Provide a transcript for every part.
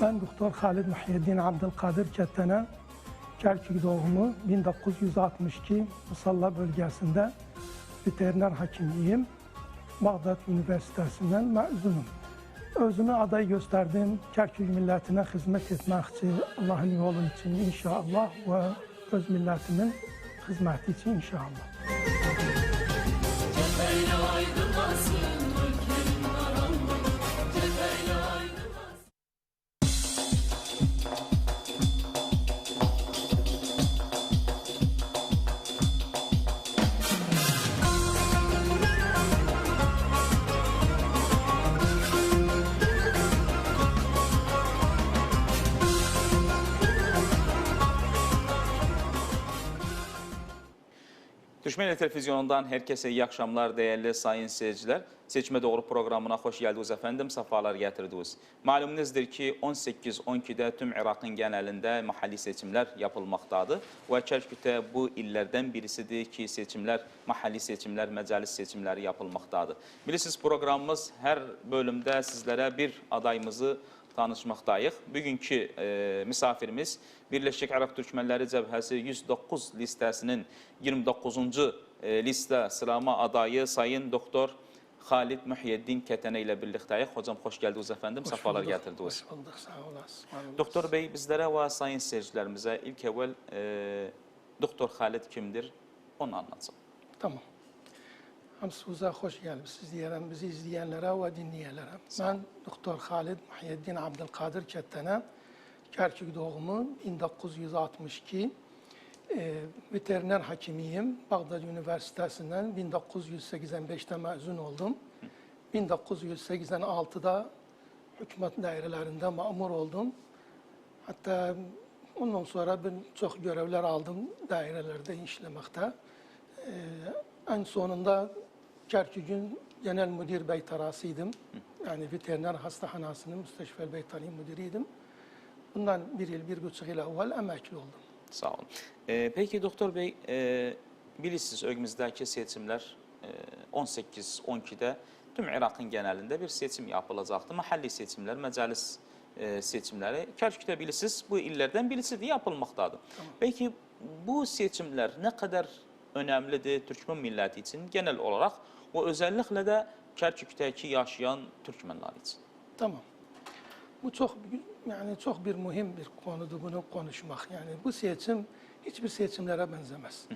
Ben Doktor Halid Muhyiddin Abdülkadir Kettene, Kerkük doğumu 1962 Musalla bölgesinde veteriner hakimiyim. Bağdat Üniversitesi'nden mezunum. Özümü aday gösterdim. Kerkük milletine hizmet etmek için, Allah'ın yolu için inşallah ve öz milletimin hizmeti için inşallah. Ayrılmasın Düşmeli Televizyonundan herkese iyi akşamlar değerli sayın seyirciler. Seçme Doğru programına hoş geldiniz efendim, safalar getirdiniz. Malumunuzdur ki 18-12'de tüm Irak'ın genelinde mahalli seçimler yapılmaktadır. Ve Kerkük'te bu illerden birisidir ki seçimler, mahalli seçimler, meclis seçimleri yapılmaktadır. Bilirsiniz programımız her bölümde sizlere bir adayımızı tanışmaktayıq. Bugünkü e, misafirimiz Birleşik Arap Türkmenleri Cəbhəsi 109 listəsinin 29-cu e, listə sıralama adayı Sayın Doktor Halid Muhyiddin Kətənə ilə birlikdəyik. Hocam xoş gəldiniz safalar bulduk, gətirdiniz. Hoş bulduk, sağ olasın. Doktor Bey bizlərə və sayın seyircilərimizə ilk əvvəl e, Doktor Halid kimdir? Onu anlatsın. Tamam. Hamsuza hoş gelmişsiniz diyelim bizi izleyenlere ve dinleyenlere. Ben Doktor Halid Muhyiddin Abdülkadir Kettene, Kerkük doğumu 1962. E, veteriner hakimiyim. Bağdat Üniversitesi'nden 1985'te mezun oldum. 1986'da hükümet dairelerinde mamur oldum. Hatta ondan sonra ben çok görevler aldım dairelerde işlemekte. Ee, en sonunda Kerkük'ün genel müdür beytarasıydım. Yani veteriner hastahanasının müsteşfel beytari müdürüydüm. Bundan bir yıl, bir buçuk yıl evvel emekli oldum. Sağ olun. E, peki Doktor Bey, e, bilirsiniz önümüzdeki seçimler e, 18-12'də tüm Irak'ın genelinde bir seçim yapılacaktı. Mahalli seçimler, məcəlis e, seçimləri. Kərkükdə bilirsiniz bu illerden birisidir, yapılmaktadır. Peki bu seçimler ne kadar önemlidir Türkmen milleti için genel olarak ve özellikle de Kərkük'teki yaşayan Türkmenler için? Tamam. Bu çok yani çok bir mühim bir konudu bunu konuşmak. Yani bu seçim hiçbir seçimlere benzemez.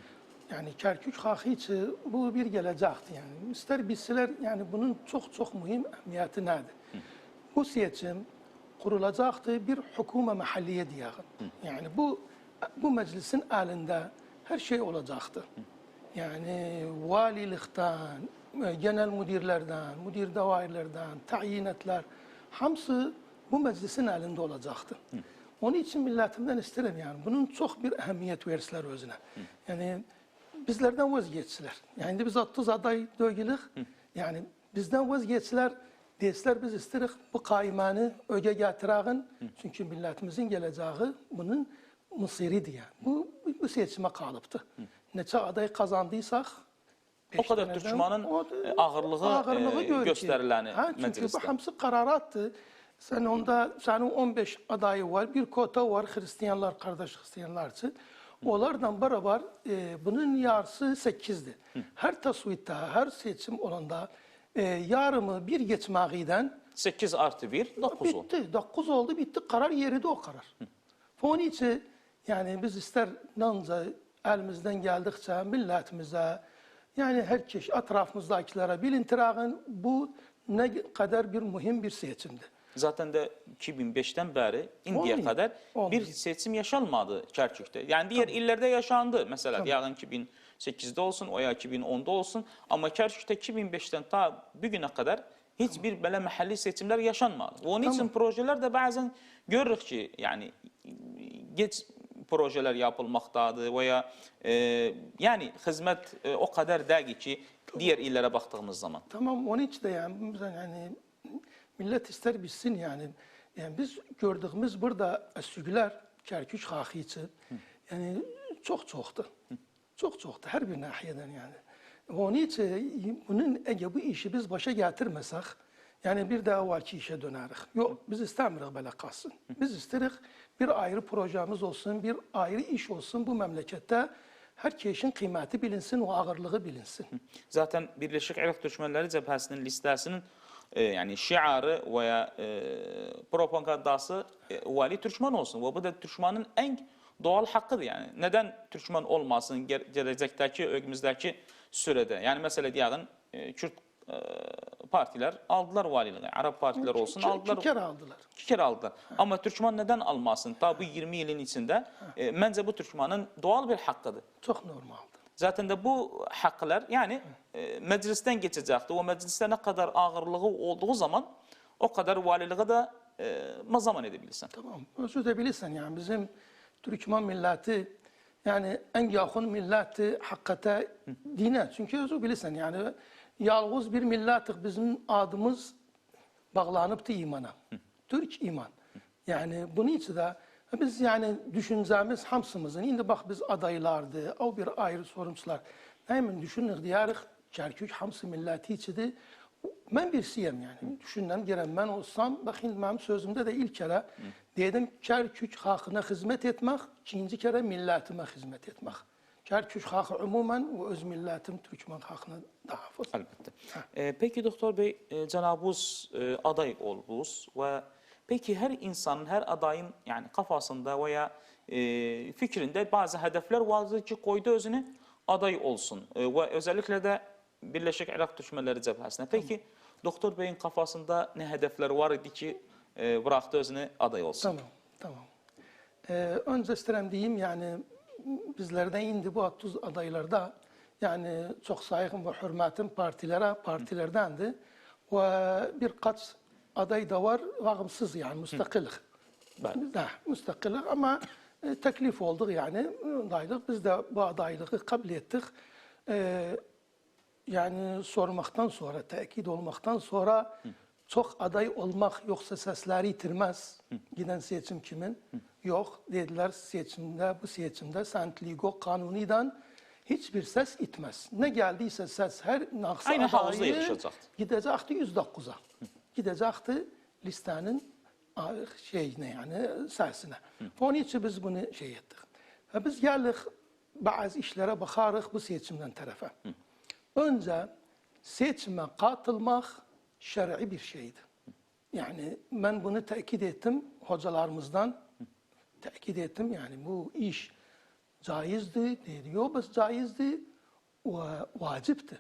Yani Kerkük Hahiçi bu bir gelecekti yani. İster bilseler yani bunun çok çok mühim emniyeti nedir? Bu seçim kurulacaktı bir hüküme mahalliye diye. Yani bu bu meclisin elinde her şey olacaktı. Yani valilikten, genel müdirlerden, müdir dairlerden, tayinatlar hamısı bu meclisin elinde olacaktı. Onun için milletimden isterim yani bunun çok bir ehemmiyet verseler özüne. Yani bizlerden vazgeçsiler. Yani biz 30 aday dögülük. Yani bizden vazgeçsiler. Deseler biz isterik bu kaimanı öge getirağın. Çünkü milletimizin geleceği bunun mısiridir yani. Bu, bu seçime kalıptı. Neçe aday kazandıysak O kadar Türkmanın o- e, ağırlığı, e, gör ki. gösterileni Ha, çünkü mecliste. bu hamısı kararattı. Sen onda senin 15 adayı var, bir kota var Hristiyanlar, kardeş Hristiyanlar için. Onlardan beraber e, bunun yarısı 8'di. Her tasvitte, her seçim olanda e, yarımı bir geçmeğiden 8 artı 1, 9 oldu. bitti. 9 oldu, bitti. Karar yerinde o karar. Onun için yani biz ister nanca elimizden geldikçe milletimize yani herkes etrafımızdakilere bilintirağın bu ne kadar bir mühim bir seçimdi. Zaten de 2005'ten beri indiye Olmuyor. kadar Olmuyor. bir seçim yaşanmadı Kerkük'te. Yani diğer illerde yaşandı. Mesela diyelim 2008'de olsun, oya 2010'da olsun. Ama Kerkük'te 2005'ten ta bugüne kadar hiçbir böyle mahalli seçimler yaşanmadı. Onun için projeler de bazen görürük ki yani geç projeler yapılmaktadır veya e, yani hizmet e, o kadar değil ki diğer illere baktığımız zaman. Tamam onun için de yani, yani millet ister bilsin yani. Yani biz gördüğümüz burada sügüler Kerkük hakiçi yani çok çoktu. Çok çoktu her bir nahiyeden yani. Onun için bunun eğer bu işi biz başa getirmesek Yani bir daha evvelki işe döneriz. Yok biz istemiyoruz böyle kalsın. Biz isteriz bir ayrı projemiz olsun, bir ayrı iş olsun bu memlekette. Herkesin kıymeti bilinsin, o ağırlığı bilinsin. Zaten Birleşik Irak Türkmenleri Cəbhəsinin listəsinin e, yani şiarı veya e, propagandası e, vali Türkmen olsun. Ve bu da Türkmenin en doğal hakkıdır yani. Neden Türkmen olmasın ge- gelecekteki, önümüzdeki sürede? Yani mesela diyelim e, Kürt e, partiler aldılar valiliği. Arap partiler olsun İki- aldılar. iki kere aldılar. İki kere aldılar. Ama Türkmen neden almasın? Ta bu 20 yılın içinde e, bence bu Türkmenin doğal bir hakkıdır. Çok normaldi. Zaten de bu haklar yani e, meclisten geçecekti. O mecliste ne kadar ağırlığı olduğu zaman o kadar valiliğe de e, mazaman edebilirsin. Tamam. Özür de bilirsen yani bizim Türkmen milleti yani en yakın milleti hakikate dine. Çünkü özür bilirsen yani yalnız bir milletik bizim adımız bağlanıptı imana. Türk iman. Yani bunun için de biz yani düşüncemiz hamsımızın, şimdi bak biz adaylardı, o bir ayrı sorumlular. Hemen düşünür diyarıq, Kerkük hamsı milleti içidir. Ben birisiyim yani. Düşünden gelen ben olsam, bakın benim sözümde de ilk kere dedim Kerkük halkına hizmet etmek, ikinci kere milletime hizmet etmek. Kerkük halkı umumen ve öz milletim Türkmen halkına daha fazla. Elbette. E, peki Doktor Bey, e, Cenab-ı e, aday oldunuz ve peki her insanın, her adayın yani kafasında veya e, fikrinde bazı hedefler vardır ki koydu özünü aday olsun. E, ve özellikle de Birleşik Irak Düşmanları Cəbhəsində. Peki Doktor Bey'in kafasında ne hedefler var idi ki e, bıraktı özünü aday olsun? Tamam, tamam. Ee, önce isterim diyeyim yani bizlerden indi bu 30 adaylarda yani çok saygım ve hürmetim partilere, partilerdendi. Ve birkaç aday da var, bağımsız yani müstakillik. Bəli. Da, müstakillik ama e, teklif olduk yani adaylık. Biz de bu adaylığı kabul ettik. Ee, yani sormaktan sonra, tekit olmaktan sonra çok aday olmak yoksa sesleri yitirmez. Giden seçim kimin? Yok. Dediler seçimde, bu seçimde Sentligo kanuniden hiçbir ses itmez. Ne geldiyse ses her naksı Aynı havuzda yarışacaktı. Gidecekti 109'a. Gidecekti listenin şeyine yani sesine. Onun için biz bunu şey ettik. Ve biz geldik bazı işlere bakarız bu seçimden tarafa. Önce seçime katılmak şer'i bir şeydi. Yani ben bunu tekit ettim hocalarımızdan. Tekit ettim yani bu iş caizdi. Dedi yok biz caizdi ve vacipti.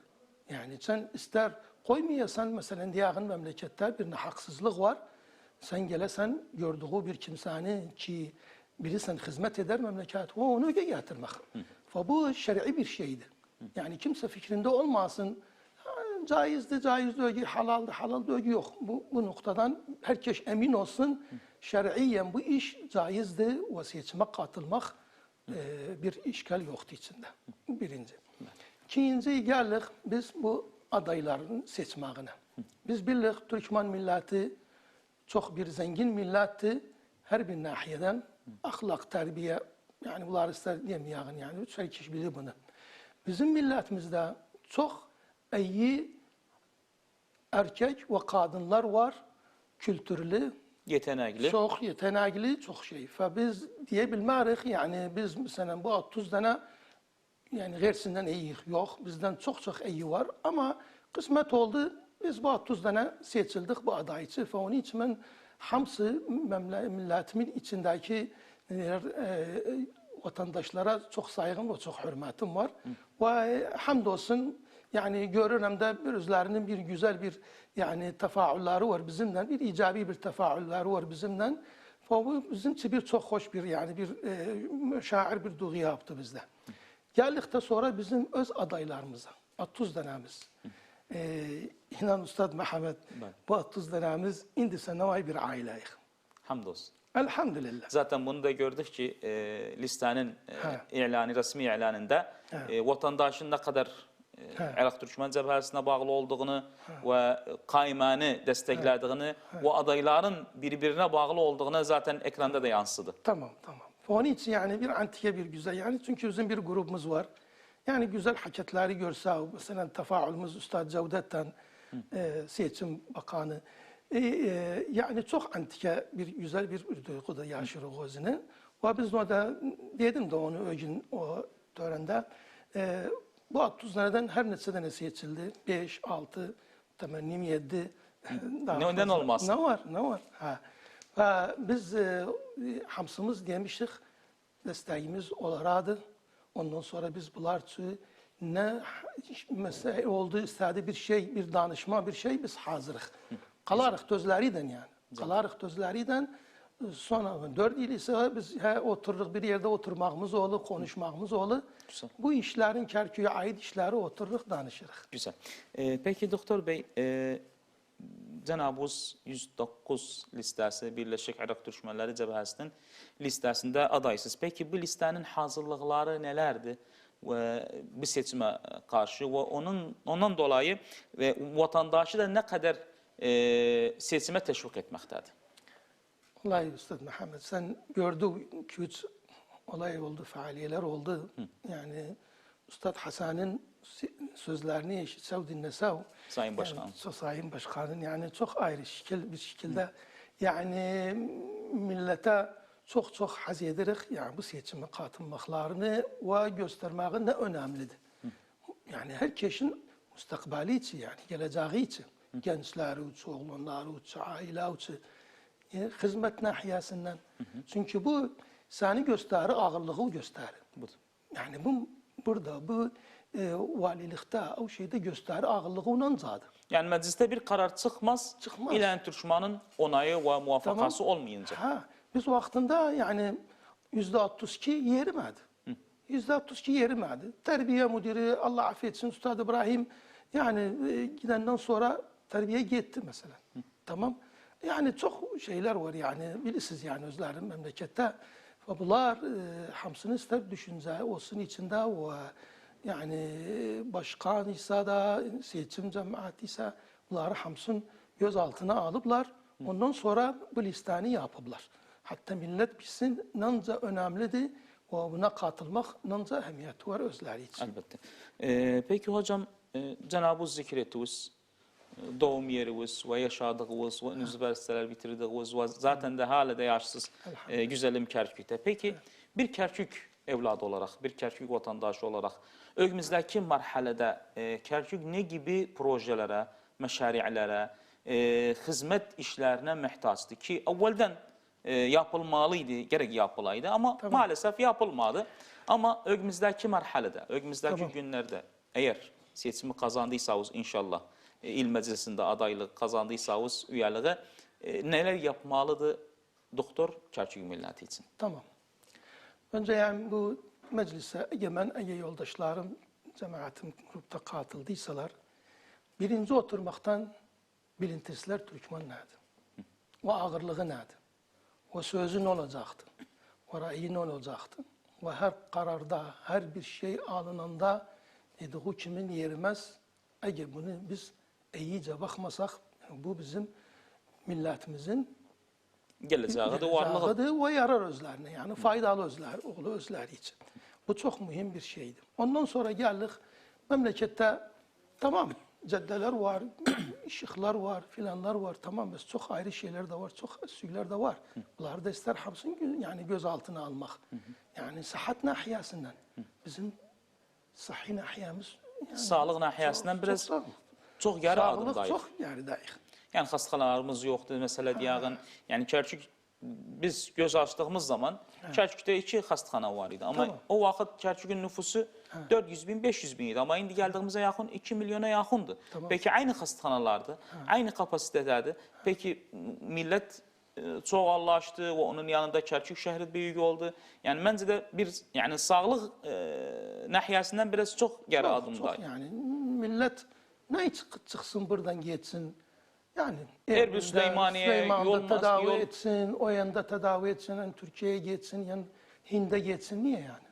Yani sen ister koymayasan mesela diyağın memlekette bir haksızlık var. Sen gelesen gördüğü bir kimsenin ki bilirsen hizmet eder memleket ve onu getirmek. Fa bu şer'i bir şeydi. Yani kimse fikrinde olmasın. "Ha, Caizdi, caizdi ögü, halaldı, halaldı ögü yok. Bu, bu noktadan herkes emin olsun. Şer'iyen bu iş caizdi ve seçime katılmak e, bir işgal yoktu içinde. Birinci. İkinci geldik biz bu adayların seçmeğine. Biz bildik Türkmen milleti çok bir zengin milletti. Her bir nahiyeden ahlak, terbiye yani bunlar ister demeyelim yani. Üç kişi bilir bunu. Bizim milletimizde çok iyi erkek ve kadınlar var. Kültürlü, Yetenekli. çok yetenekli, çok şey. Fa biz diyebilmeyiz yani biz mesela bu 30 tane yani gerisinden iyi yok. Bizden çok çok iyi var ama kısmet oldu. Biz bu 30 tane seçildik bu aday için. Fa onun için ben hamsı milletimin içindeki neler, e, vatandaşlara çok saygım ve çok hürmetim var. Ve hamdolsun yani görürüm de bir üzerinin bir güzel bir yani tefaülleri var bizimle. Bir icabi bir tefaülleri var bizimle. Bu bizim için bir çok hoş bir yani bir e, şair bir duygu yaptı bizde. Geldik de sonra bizim öz adaylarımıza. 30 tanemiz. Ee, inan Ustad Mehmet, bu 30 tanemiz indi senevay bir aileyiz. Hamdolsun. Elhamdülillah. Zaten bunu da gördük ki e, listenin e, ilanı, resmi ilanında e, vatandaşın ne kadar Irak Türkmen Cəbhəsinə bağlı olduğunu ve kaymanı desteklediğini ve adayların birbirine bağlı olduğunu zaten ekranda da yansıdı. Tamam tamam. Onun için yani bir antike bir güzel yani çünkü bizim bir grubumuz var. Yani güzel hareketleri görse mesela tefaülümüz Üstad Cevdet'ten e, seçim bakanı. E, e, yani çok antike bir güzel bir duyguda yaşıyoruz özünü. Ve biz orada dedim de onu o gün o törende. E, bu 30 nereden her ne sene seçildi. 5, 6, temennim 7. Neden olmasın? Ne var, ne var? Ha. Ve biz e, hamsımız demiştik, desteğimiz olardı. Ondan sonra biz bunlar ne mesele oldu, istedi bir şey, bir danışma, bir şey biz hazırız. Kalarıq tözleriden yani. Kalarıq tözleriden Sonra 4 il isə biz hə, otururuq, bir yerdə oturmağımız olur, konuşmağımız olur. Güzel. Bu işlərin Kərküyə aid işləri otururuq, danışırıq. Güzel. E, peki doktor bey, e, Cənab Uz 109 listəsi Birləşik Ərəb Türkmənləri Cəbhəsinin listəsində adaysınız. Peki bu listənin hazırlıqları nələrdir? bu seçimə qarşı və onun ondan dolayı vətəndaşı da nə qədər e, seçimə təşviq etməkdədir? Vallahi Üstad Muhammed sen gördün ki üç olay oldu, faaliyeler oldu. Yani Üstad Hasan'ın sözlerini eşitsev dinlesev. Sayın Başkan. Yani, Sayın Başkan'ın yani çok ayrı şekil bir şekilde yani millete çok çok haz edirik. Yani bu seçime katılmaklarını ve göstermeği ne önemlidir. Yani herkesin müstakbali için yani geleceği için. Gençleri için, oğlanları için. Hizmet nahiyesinden. Çünkü bu seni gösterir, ağırlığı gösterir. Budur. Yani bu burada bu e, valilikte o şeyde gösterir ağırlığı onun zadı. Yani mecliste bir karar çıkmaz, Çıkmaz. İlhan Türkmen'in onayı ve muvaffakası olmayınca. Ha, biz vaktinde yani yüzde 62 yerimedi. Yüzde 62 yerimedi. Terbiye müdürü Allah affetsin Üstad İbrahim yani e, gidenden sonra terbiye gitti mesela. Tamam. Yani çok şeyler var yani bilirsiniz yani özlerin memlekette. Ve bunlar e, hamsını ister düşünce olsun içinde ve yani başkan ise da seçim cemaati ise bunları hamsın göz altına alıplar. Ondan sonra bu listeni yapıblar. Hatta millet bilsin nanca önemlidir ve buna katılmak nanca ehemmiyeti var özleri için. Elbette. Ee, peki hocam, e, Cenab-ı zikretiniz, e, doğum yeriniz ve yaşadığınız ve üniversiteler bitirdiğiniz ve zaten de hala da yaşsız e, güzelim Kerkük'te. Peki bir Kerkük evladı olarak, bir Kerkük vatandaşı olarak önümüzdeki marhalede e, Kerkük ne gibi projelere, meşari'lere, e, hizmet işlerine muhtaçtı ki evvelden e, yapılmalıydı, gerek yapılaydı ama maalesef yapılmadı. Ama önümüzdeki marhalede, önümüzdeki Tamam. günlerde eğer seçimi kazandıysanız inşallah il meclisinde adaylık kazandıysanız üyeliği e, neler yapmalıdır doktor Kerkük milleti için? Tamam. Önce yani bu meclise egemen Ege yoldaşlarım, cemaatim grupta katıldıysalar, birinci oturmaktan bilintisiler Türkmen nerede? Ve ağırlığı nerede? Ve sözü ne olacaktı? Ve ra'yi ne olacaktı? Ve her kararda, her bir şey alınanda dediği kimin yerimez? Eğer bunu biz iyice bakmasak, bu bizim milletimizin Geleceği de varlığı. Varlığı ve yarar özlerine yani faydalı özler, oğlu özleri için. Bu çok mühim bir şeydi. Ondan sonra geldik memlekette tamam caddeler var, ışıklar var, filanlar var. Tamam biz çok ayrı şeyler de var, çok süyler de var. Bunları da ister hamsın gö- yani göz altına almak. Yani sıhhat nahiyesinden. Bizim sıhhi nahiyemiz yani Sağlık nahiyesinden çok- biraz çox yarı addımdayıq. Çox yarıdayıq. Yəni xəstəxanalarımız yoxdur, məsələ deyəğin. Yəni Kərkük biz göz açdığımız zaman hə. Kərkükdə 2 xəstəxana var idi. Amma tamam. o vaxt Kərkükün nüfusu hə. 400 bin, 500 bin idi. Amma indi gəldiyimizə yaxın 2 milyona yaxındır. Tamam. Peki aynı xəstəxanalardır, hə. aynı kapasitədədir. Peki millət e, çoğallaşdı və onun yanında Kərkük şəhəri böyük oldu. Yəni məncə də bir yəni sağlıq e, nahiyəsindən biraz çox geri addımdayıq. Çox, çox yəni millət ne çık- çıksın buradan geçsin. Yani Erbil Süleymaniye, yol tedavi yol- etsin, o yanda tedavi etsin, yani Türkiye'ye geçsin, yani Hind'e geçsin. Niye yani?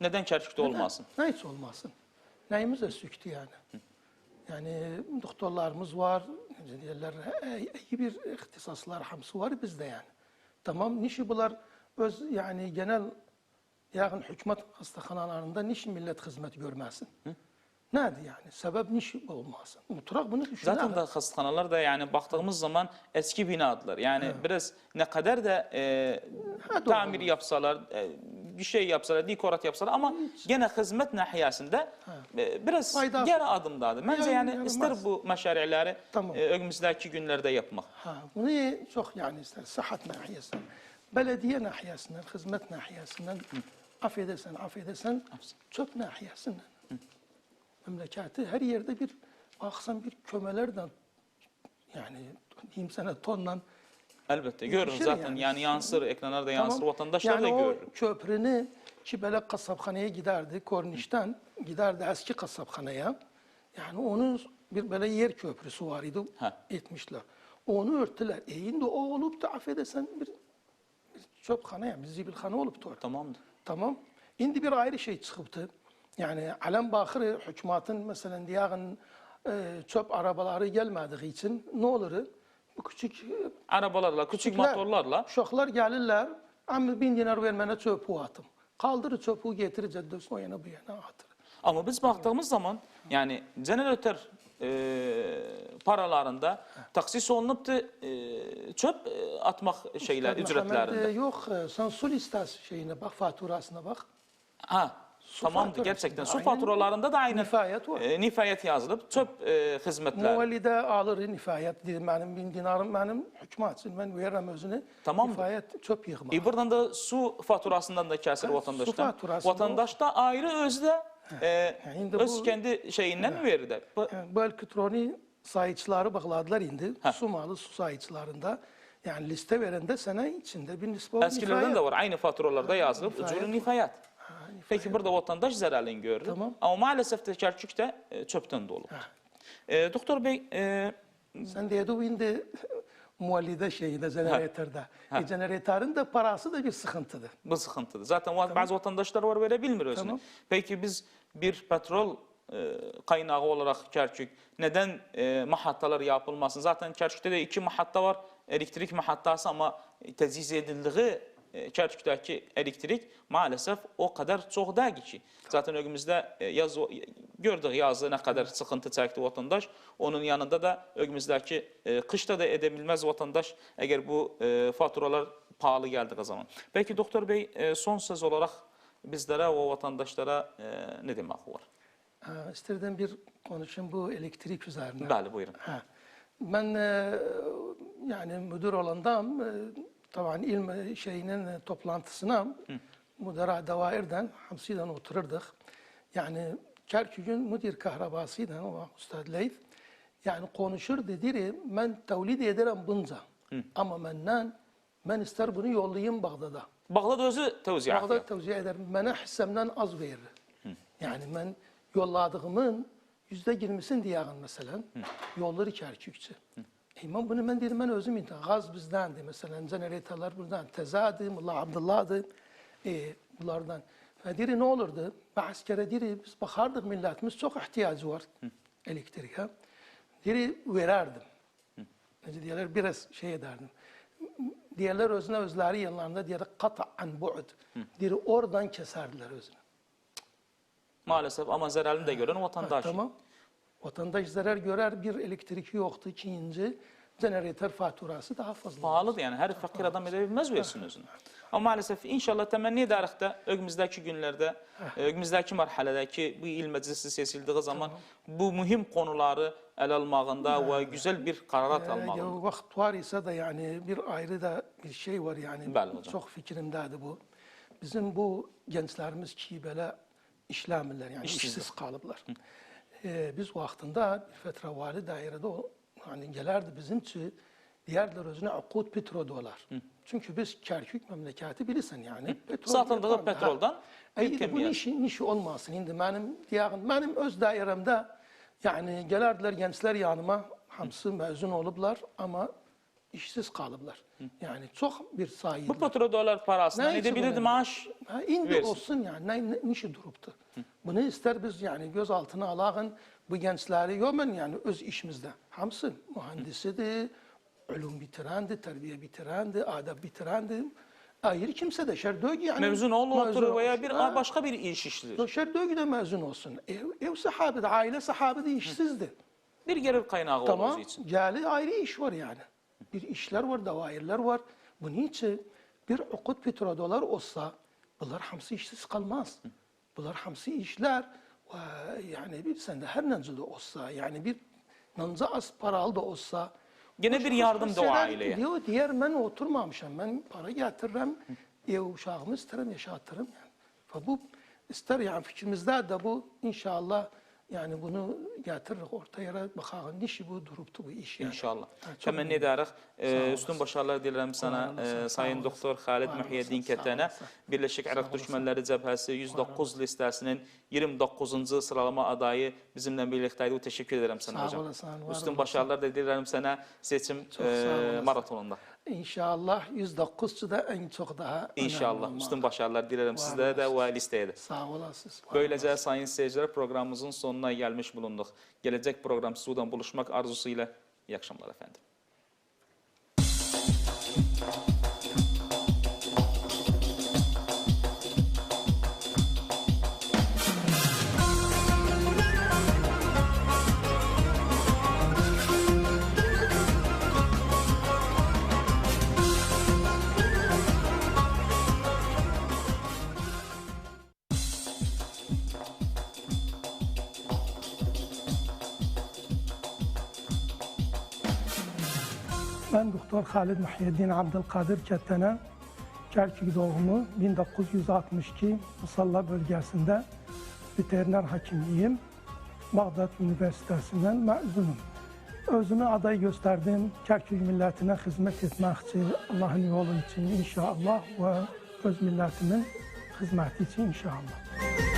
Neden Kerkük'te olmasın? Ne hiç olmasın. Neyimiz de süktü yani. Yani doktorlarımız var, diyorlar, iyi bir ihtisaslar hamsı var bizde yani. Tamam, nişi bunlar öz yani genel yakın hükümet hastanelerinde niçin millet hizmet görmesin? Nedir yani? Sebep niş olmasın? Mutlak bunu düşünür. Zaten da hastaneler da yani baktığımız zaman eski binadılar. Yani biraz ne kadar da e, Ha, tamir yapsalar, e, bir şey yapsalar, dekorat yapsalar ama gene hizmet nahiyesinde e, biraz Fayda- geri adımdadır. Bence Yani yani yaramaz. ister bu meşarileri Tamam. e, önümüzdeki günlerde yapmak. Ha, bunu çok yani ister sıhhat nahiyesinden, belediye nahiyesinden, hizmet nahiyesinden, affedersen affedersen çöp nahiyesinden. Memleketi her yerde bir baksan bir kömelerden yani diyeyim sana tonla Elbette Yetişir zaten yani. yani yansır ekranlarda yansır Tamam. vatandaşlar yani da o görür. köprünü ki böyle kasaphaneye giderdi, Korniş'ten giderdi eski kasaphaneye. Yani onun bir böyle yer köprüsü var idi, etmişler. Onu örttüler. E şimdi o olup da affedersen bir, bir çöpkhane yani zibilhane olup da orada. Tamamdır. Tamam. Şimdi bir ayrı şey çıktı. Yani Alem Bakırı hükümetin mesela diyağın e, çöp arabaları gelmediği için ne olur? Bu küçük e, Arabalarla, küçük Küçükler, motorlarla Uşaqlar gəlirlər, amma bin dinar ver mənə çöpü atım. Kaldırır çöpü getirir cəddəsin o yana bu yana atır. Ama biz baktığımız zaman yani jeneratör e, paralarında taksis olunup da e, çöp e, atmak şeyler, ücretlerinde. Yox, e, sən su listəsi şeyinə bax, faturasına bax. Ha, tamamdır faturası gerçekten. Su aynen faturalarında da aynı nifayet var. e, nifayet yazılıp çöp e, hizmetler. Müəllidə alır nifayət, deyir mənim bin dinarım mənim hökumət üçün mən verirəm özünü. Tamamdır. Nifayət çöp yığmaq. E buradan da su faturasından da kesir Ha, su faturasında Vatandaş da ayrı özde e, şimdi öz bu- kendi şeyinden verir de. Bu- Yəni, bu elektroni sayıcıları bağladılar indi. Ha. Su malı su sayıcılarında. Yani liste verende sana içinde bir nisbə Eskilerden de var. Aynı faturalarda yazılıp var. nifayet. Peki burada vatandaş zararını görür. Tamam. Ama maalesef de Kerkük de e, çöpten dolu. E, Doktor Bey, e, Sen dedi bu indi muallide şeyinde, jeneratörde. Ha. E, jeneratörün de parası da bir sıkıntıdır. bu sıkıntıdır. Zaten va- bazı vatandaşlar var verebilmiyor özünü. Tamam. Peki biz bir petrol e, kaynağı olarak Kerkük neden e, mahattalar yapılmasın? Zaten Kerkük'te de iki mahatta var. Elektrik mahattası ama teziz edildiği e, Kerkük'teki elektrik maalesef o kadar çok değil ki. Zaten önümüzde e, yaz gördük yazı ne kadar sıkıntı çekti vatandaş. Onun yanında da önümüzdeki e, kışta da edebilmez vatandaş eğer bu e, faturalar pahalı geldiği zaman. Peki Doktor Bey e, son söz olarak bizlere o vatandaşlara e, ne demek var? Ha, isterdim bir konuşayım bu elektrik üzerine. Bəli, buyurun. Ha. Ben e, yani müdür olandan e, taban ilm şeyinin e, toplantısına müdera davairden hamsiden otururduk. Yani Kerkük'ün müdür kahrabasıyla o Ustad Leyth yani konuşur dedi ben tevlid ederim bunca. Ama menden ben ister bunu yollayayım Bağdat'a. Bağdad özü tevzi Bağdat ediyor. tevzi ederim. Bana hissemden az verir. Yani ben yolladığımın yüzde yirmisini diyağın mesela. Yolları Kerkükçü. İmam bunu ben dedim ben özüm intim. Gaz bizdendi mesela. Jeneratörler buradan. Tezadı, Mullah Abdullah'dı. E, bunlardan. Ve diri ne olurdu? Ben askere diri biz bakardık milletimiz çok ihtiyacı var elektriğe. Diri vererdim. Necə deyirlər, biraz şey ederdim. Diğerler özüne özleri yanlarında diğeri kat'an bu'd. Diğeri oradan keserdiler özünü. Maalesef ama zararını da gören vatandaş. Tamam. Vatandaş zarar görer, bir elektrik yoktu. İkinci, jeneratör faturası daha fazla. Pahalıdır yani her fakir adam edebilmez versin özünü. Ama maalesef inşallah temenni ederiz de önümüzdeki günlerde, önümüzdeki merhaledeki bu il meclisi seçildiği zaman bu mühim konuları el almağında ve güzel bir kararat Ee, almağında. ya vaxt var ise de yani bir ayrı da bir şey var yani. Bəli hocam. Çok fikrimdedir bu. Bizim bu gençlerimiz ki böyle işlemirler yani İşsizdir. işsiz kalıblar. Ee, biz vaxtında bir fetre vali dairede hani gelerdi bizim için diğerler özüne akut petro dolar. Çünkü biz Kerkük memleketi bilirsin yani. Petrol Satıldığı yapan- petroldan Ey, bu nişi, nişi olmasın. Şimdi benim diyağım, benim öz dairemde yani gelerdiler gençler yanıma hamısı mezun olublar ama işsiz kalıblar. Yani çok bir sayı. Bu petrodolar parasından Neyse edebilirdi bu maaş. Ha, indi versin. olsun yani ne, ne nişi duruptu. Bunu ister biz yani göz altına alağın bu gençleri yok ben yani öz işimizde. Hamısı mühendisidir, ölüm bitirendi, terbiye bitirendi, adab bitirendi. Ayrı kimse de şerdög yani. Mezun oturur veya bir Ha. başka bir iş işler. Şerdög de mezun olsun. Ev, ev sahibi de, aile sahibi de işsizdi. Bir gelir kaynağı Tamam. olduğu için. Cali ayrı iş var yani. Bir işler var, davairler var. Bunun için bir okut petrodolar olsa bunlar hamsi işsiz kalmaz. Bunlar hamsi işler ve yani bir sende her nancı da olsa yani bir nanca az paralı da olsa Gene bir yardım da o aileye. Diyor, diğer ben oturmamışım. Ben para getiririm. Ev uşağımı isterim, yaşatırım yani. Ve bu ister yani fikrimizde de bu inşallah Yəni bunu gətiririk orta yerə, baxaq indi işi bu durubdu bu iş. Yəni. İnşallah. Hə, Təmənni edirik. E, üstün başarılar dilirəm sənə, e, Sayın Doktor Xalid Mühiyyəddin Kətənə. Birləşik Ərəb Düşmənləri Cəbhəsi 109 listəsinin 29-cu sıralama adayı bizimlə birlikdə idi. Təşəkkür edirəm sənə hocam. Üstün başarılar dilirəm sənə seçim e, maratonunda. İnşallah 109'cu da en çok daha İnşallah. Üstün başarılar dilerim sizlere de ve listeye de. Sağ olasınız. var Böylece sayın seyirciler programımızın sonuna gelmiş bulunduk. Gelecek program Sudan buluşmak arzusuyla iyi akşamlar efendim. Ben Doktor Halid Muhyiddin Abdülkadir Kettene, Kerkük doğumu 1962 Musalla bölgesinde veteriner hakimiyim. Bağdat Üniversitesi'nden mezunum. Özümü aday gösterdim. Kerkük milletine hizmet etmek için, Allah'ın yolu için inşallah ve öz milletimin hizmeti için inşallah.